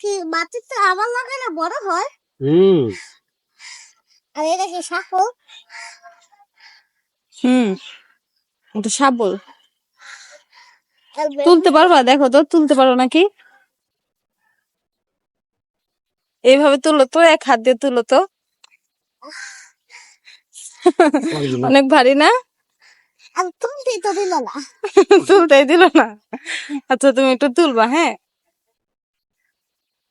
এই গাছ কি মাটিতে আবার লাগালে বড় হয়? হুম। আর এটা কি সাফল হুম এটা শাবল। তুলতে পারবা? দেখো তো তুলতে পারো নাকি? এইভাবে তুলো তো এক হাত দিয়ে তুলো তো। অনেক ভারী না? আর তুলতেই তো দিল না। তুলতেই দিল না। আচ্ছা তুমি একটু তুলবা হ্যাঁ?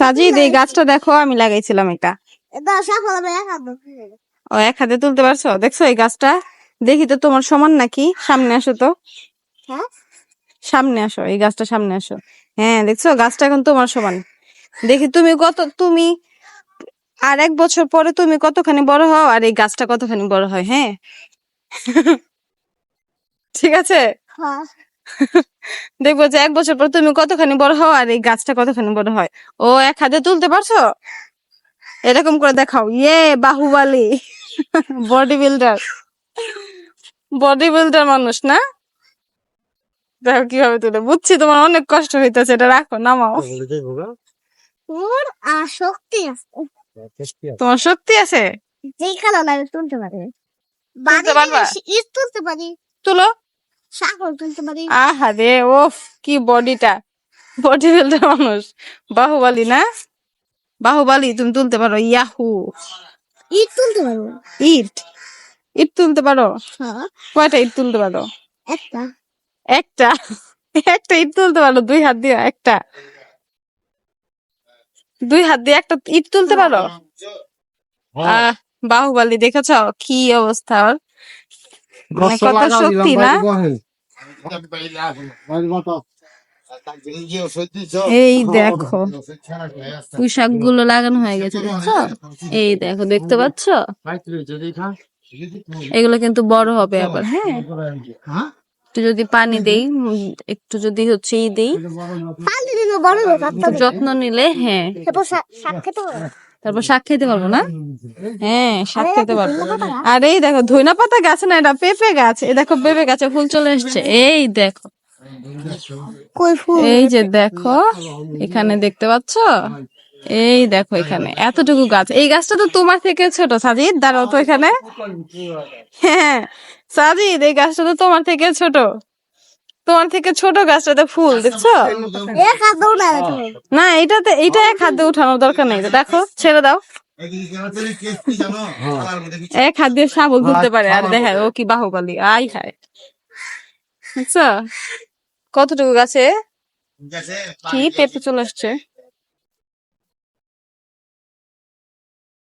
সাজিদ এই গাছটা দেখো আমি লাগাইছিলাম এটা। ও এক হাতে তুলতে পারছ? দেখছ এই গাছটা? দেখি তো তোমার সমান নাকি? সামনে আসো তো। হ্যাঁ? সামনে আসো এই গাছটা সামনে আসো। হ্যাঁ দেখছ? গাছটা এখন তোমার সমান। দেখি তুমি কত তুমি আর এক বছর পরে তুমি কতখানি বড় হও আর এই গাছটা কতখানি বড় হয় হ্যাঁ? ঠিক আছে? হ্যাঁ। দেখব যে এক বছর পর তুমি কতখানি বড় হও আর এই গাছটা কতখানি বড় হয়। ও এক হাতে তুলতে পারছ? এরকম করে দেখাও। ইয়ে Baahubali. Body builder. Body builder মানুষ না? দেখো কীভাবে তুলে। বুঝছি তোমার অনেক কষ্ট হইতেছে এটা রাখো নামাও। তোর আসক্তি আছে। তোমার শক্তি আছে? যেখানে আমি তুলতে পারি। তুলতে পারবা? তুলতে পারি। তুলো। আহা রে ওফ কি বডিটা। বডি বিল্ডার মানুষ। বাহুবালি না? বাহুবালি তুমি তুলতে পারো ইয়াহু। ইট তুলতে পারব ইট? ইট তুলতে পারো? হ্যাঁ। কয়টা ইট তুলতে পারো? একটা। একটা? একটা ইট তুলতে পারো দুই হাত দিয়ে একটা। দুই হাত দিয়ে একটা ইট তুলতে পারো? আহ বাহুবালি দেখেছ কি অবস্থা ওর? কত শক্তি না? এই দেখো পুঁই শাকগুলো লাগানো হয়ে গেছে দেখছ? এই দেখো দেখতে পাচ্ছ? এগুলো কিন্তু বড় হবে আবার। হ্যাঁ। একটু যদি পানি দেই একটু যদি হচ্ছে ই দেই যত্ন নিলে হ্যাঁ। তারপর শাক খেতে পারব না? হ্যাঁ শাক খেতে পারব। আর এই দেখো ধইনা পাতা গাছ না এটা পেঁপে গাছ। এই দেখো পেঁপে গাছে ফুল চলে এসছে। এই দেখো। কই ফুল? এই যে দেখো এখানে দেখতে পাচ্ছ? এই দেখো এখানে এতটুকু গাছ। এই গাছটা তো তোমার থেকে ছোট সাজিদ। দাঁড়াও তো এখানে। হ্যাঁ সাজিদ এই গাছটা তো তোমার থেকে ছোট। তোমার থেকে ছোট গাছটাতে ফুল দেখছ? না এটাতে এটা এক হাতে উঠানোর দরকার নেই তো দেখো ছেড়ে দাও। এক হাত দিয়ে শাবল ঘুরতে পারে আর দেখা ও কি বাহুবলি আই খায় বুঝছ কতটুকু গাছে? কি পেঁপে চলে আসছে?